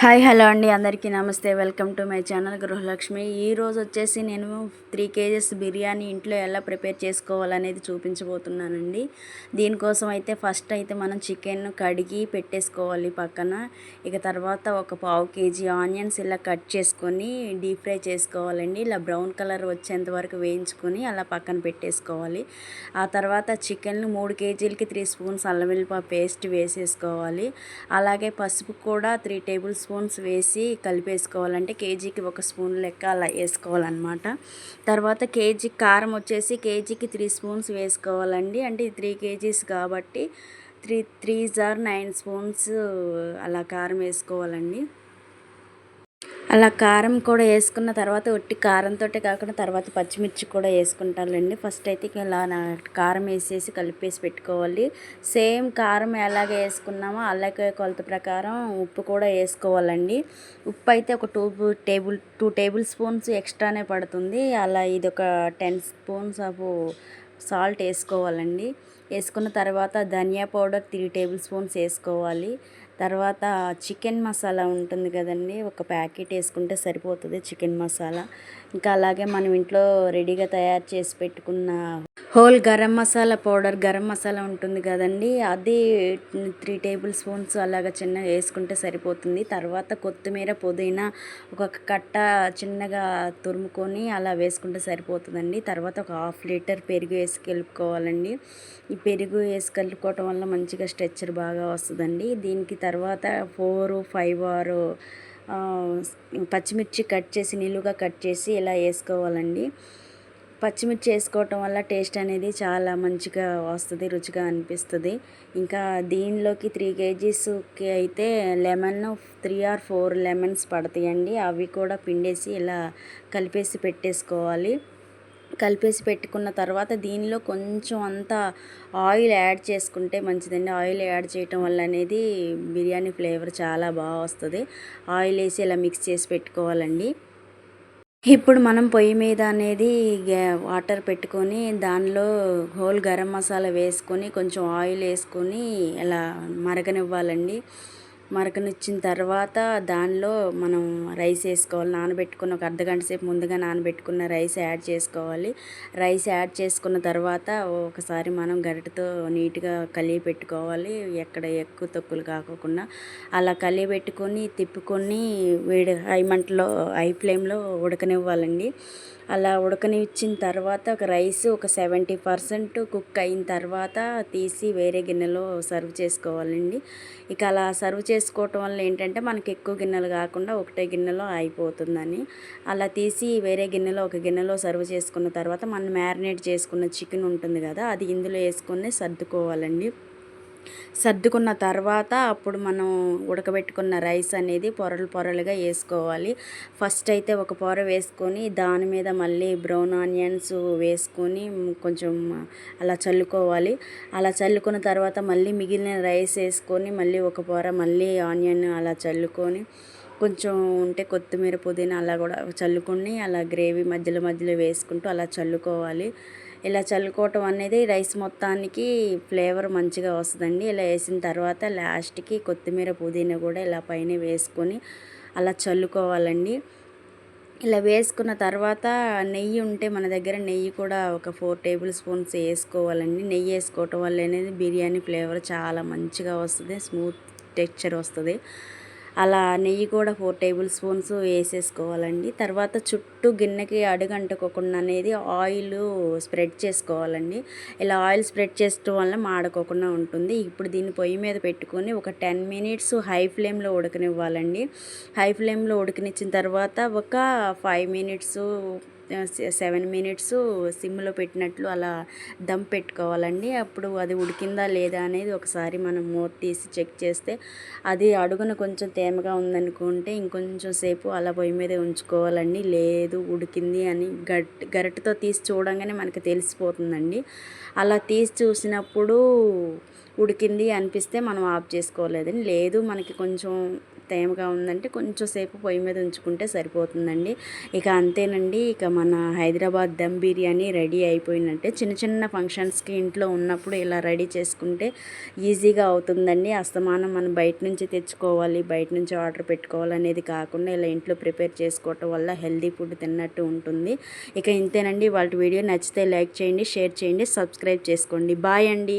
Hi hello అండి. అందరికీ నమస్తే. Welcome to my channel Gruhalakshmi. ఈ రోజు వచ్చేసి నేను త్రీ కేజెస్ బిర్యానీ ఇంట్లో ఎలా ప్రిపేర్ చేసుకోవాలనేది చూపించబోతున్నానండి. దీనికోసం అయితే ఫస్ట్ అయితే మనం చికెన్ కడిగి పెట్టేసుకోవాలి పక్కన. ఇక తర్వాత ఒక పావు కేజీ ఆనియన్స్ ఇలా కట్ చేసుకొని డీప్ ఫ్రై చేసుకోవాలండి. ఇలా బ్రౌన్ కలర్ వచ్చేంత వరకు వేయించుకొని అలా పక్కన పెట్టేసుకోవాలి. ఆ తర్వాత చికెన్ మూడు కేజీలకి త్రీ స్పూన్స్ అల్లం వెల్లిపాయ పేస్ట్ వేసేసుకోవాలి. అలాగే పసుపు కూడా త్రీ టేబుల్స్ స్పూన్స్ వేసి కలిపేసుకోవాలంటే కేజీకి ఒక స్పూన్ లెక్క అలా వేసుకోవాలన్నమాట. తర్వాత కేజీ కారం వచ్చేసి కేజీకి త్రీ స్పూన్స్ వేసుకోవాలండి. అంటే త్రీ కేజీస్ కాబట్టి three three jar nine spoons అలా కారం వేసుకోవాలండి. అలా కారం కూడా వేసుకున్న తర్వాత ఒట్టి కారంతో కాకుండా తర్వాత పచ్చిమిర్చి కూడా వేసుకుంటానండి ఫస్ట్ అయితే ఇలా కారం వేసేసి కలిపేసి పెట్టుకోవాలి. సేమ్ కారం ఎలాగ వేసుకున్నామో అలాగే కొలత ప్రకారం ఉప్పు కూడా వేసుకోవాలండి. ఉప్పు అయితే ఒక two table two table spoons ఎక్స్ట్రానే పడుతుంది. అలా ఇది ఒక టెన్ స్పూన్స్ ఆఫ్ సాల్ట్ వేసుకోవాలండి. వేసుకున్న తర్వాత ధనియా పౌడర్ త్రీ టేబుల్ స్పూన్స్ వేసుకోవాలి. తర్వాత చికెన్ మసాలా ఉంటుంది కదండి ఒక ప్యాకెట్ వేసుకుంటే సరిపోతుంది చికెన్ మసాలా. ఇంకా అలాగే మనం ఇంట్లో రెడీగా తయారు చేసి పెట్టుకున్న హోల్ గరం మసాలా పౌడర్ గరం మసాలా ఉంటుంది కదండి అది త్రీ టేబుల్ స్పూన్స్ అలాగ చిన్న వేసుకుంటే సరిపోతుంది. తర్వాత కొత్తిమీర పుదీనా ఒక కట్ట చిన్నగా తురుముకొని అలా వేసుకుంటే సరిపోతుందండి. తర్వాత ఒక హాఫ్ లీటర్ పెరుగు వేసి కలుపుకోవాలండి. ఈ పెరుగు వేసి కలుపుకోవటం వల్ల మంచిగా స్ట్రెచ్చర్ బాగా వస్తుందండి. దీనికి తర్వాత ఫోర్ ఫైవ్ ఆర్ పచ్చిమిర్చి కట్ చేసి నిలువుగా కట్ చేసి ఇలా వేసుకోవాలండి. పచ్చిమిర్చి వేసుకోవటం వల్ల టేస్ట్ అనేది చాలా మంచిగా వస్తుంది రుచిగా అనిపిస్తుంది. ఇంకా దీనిలోకి త్రీ కేజీస్కి అయితే lemon three or four lemons పడతాయండి. అవి కూడా పిండేసి ఇలా కలిపేసి పెట్టేసుకోవాలి. కలిపేసి పెట్టుకున్న తర్వాత దీనిలో కొంచెం అంతా ఆయిల్ యాడ్ చేసుకుంటే మంచిదండి. ఆయిల్ యాడ్ చేయటం వల్ల అనేది బిర్యానీ ఫ్లేవర్ చాలా బాగా వస్తుంది. ఆయిల్ వేసి ఇలా మిక్స్ చేసి పెట్టుకోవాలండి. ఇప్పుడు మనం పొయ్యి మీద అనేది వాటర్ పెట్టుకొని దానిలో హోల్ గరం మసాలా వేసుకొని కొంచెం ఆయిల్ వేసుకొని ఇలా మరగనివ్వాలండి. మరకనిచ్చిన తర్వాత దానిలో మనం రైస్ వేసుకోవాలి. నానబెట్టుకున్న ఒక అర్ధగంట సేపు ముందుగా నానబెట్టుకున్న రైస్ యాడ్ చేసుకోవాలి. రైస్ యాడ్ చేసుకున్న తర్వాత ఒకసారి మనం గరిటతో నీట్గా కలిగి పెట్టుకోవాలి. ఎక్కడ ఎక్కువ తొక్కులు కాకుండా అలా కలిగి పెట్టుకొని తిప్పుకొని వేడి హై మంటలో హై ఫ్లేమ్లో ఉడకనివ్వాలండి. అలా ఉడకనిచ్చిన తర్వాత ఒక రైస్ ఒక సెవెంటీ పర్సెంట్ కుక్ అయిన తర్వాత తీసి వేరే గిన్నెలో సర్వ్ చేసుకోవాలండి. ఇక అలా సర్వ్ చేసుకోవటం వల్ల ఏంటంటే మనకి ఎక్కువ గిన్నెలు కాకుండా ఒకటే గిన్నెలో అయిపోతుందని. అలా తీసి వేరే గిన్నెలో ఒక గిన్నెలో సర్వ్ చేసుకున్న తర్వాత మనం మ్యారినేట్ చేసుకున్న చికెన్ ఉంటుంది కదా అది ఇందులో వేసుకొని సర్దుకోవాలండి. సర్దుకున్న తర్వాత అప్పుడు మనం ఉడకబెట్టుకున్న రైస్ అనేది పొరలు పొరలుగా వేసుకోవాలి. ఫస్ట్ అయితే ఒక పొర వేసుకొని దాని మీద మళ్ళీ బ్రౌన్ ఆనియన్స్ వేసుకొని కొంచెం అలా చల్లుకోవాలి. అలా చల్లుకున్న తర్వాత మళ్ళీ మిగిలిన రైస్ వేసుకొని మళ్ళీ ఒక పొర మళ్ళీ ఆనియన్ అలా చల్లుకొని కొంచెం ఉంటే కొత్తిమీర పుదీనా అలా కూడా చల్లుకొని అలా గ్రేవీ మధ్యలో మధ్యలో వేసుకుంటూ అలా చల్లుకోవాలి. ఇలా చల్లుకోవటం అనేది రైస్ మొత్తానికి ఫ్లేవర్ మంచిగా వస్తుందండి. ఇలా వేసిన తర్వాత లాస్ట్కి కొత్తిమీర పుదీనా కూడా ఇలా పైన వేసుకొని అలా చల్లుకోవాలండి. ఇలా వేసుకున్న తర్వాత నెయ్యి ఉంటే మన దగ్గర నెయ్యి కూడా ఒక ఫోర్ టేబుల్ స్పూన్స్ వేసుకోవాలండి. నెయ్యి వేసుకోవటం వల్ల అనేది బిర్యానీ ఫ్లేవర్ చాలా మంచిగా వస్తుంది స్మూత్ టెక్చర్ వస్తుంది. అలా నెయ్యి కూడా ఫోర్ టేబుల్ స్పూన్స్ వేసేసుకోవాలండి. తర్వాత చుట్టూ గిన్నెకి అడుగంటుకోకుండా అనేది ఆయిల్ స్ప్రెడ్ చేసుకోవాలండి. ఇలా ఆయిల్ స్ప్రెడ్ చేసుకోవడం వల్ల మాడకోకుండా ఉంటుంది. ఇప్పుడు దీన్ని పొయ్యి మీద పెట్టుకొని ఒక టెన్ మినిట్స్ హై ఫ్లేమ్లో ఉడకనివ్వాలండి. హై ఫ్లేమ్లో ఉడకనిచ్చిన తర్వాత ఒక ఫైవ్ మినిట్స్ సెవెన్ మినిట్స్ సిమ్లో పెట్టినట్లు అలా దమ్ పెట్టుకోవాలండి. అప్పుడు అది ఉడికిందా లేదా అనేది ఒకసారి మనం మూత తీసి చెక్ చేస్తే అది అడుగున కొంచెం తేమగా ఉందనుకుంటే ఇంకొంచెం సేపు అలా పొయ్యి మీద ఉంచుకోవాలండి. లేదు ఉడికింది అని గట్ గరిటతో తీసి చూడంగానే మనకి తెలిసిపోతుందండి. అలా తీసి చూసినప్పుడు ఉడికింది అనిపిస్తే మనం ఆఫ్ చేసుకోలేదని లేదు మనకి కొంచెం తేమగా ఉందంటే కొంచెం సేపు పొయ్యి మీద ఉంచుకుంటే సరిపోతుందండి. ఇక అంతేనండి ఇక మన హైదరాబాద్ దమ్ బిర్యానీ రెడీ అయిపోయినట్టే చిన్న చిన్న ఫంక్షన్స్కి ఇంట్లో ఉన్నప్పుడు ఇలా రెడీ చేసుకుంటే ఈజీగా అవుతుందండి. అస్తమానం మనం బయట నుంచి తెచ్చుకోవాలి బయట నుంచి ఆర్డర్ పెట్టుకోవాలి అనేది కాకుండా ఇలా ఇంట్లో ప్రిపేర్ చేసుకోవటం వల్ల హెల్దీ ఫుడ్ తిన్నట్టు ఉంటుంది. ఇక ఇంతేనండి వాళ్ళ వీడియో నచ్చితే లైక్ చేయండి షేర్ చేయండి సబ్స్క్రైబ్ చేసుకోండి. బాయ్ అండి.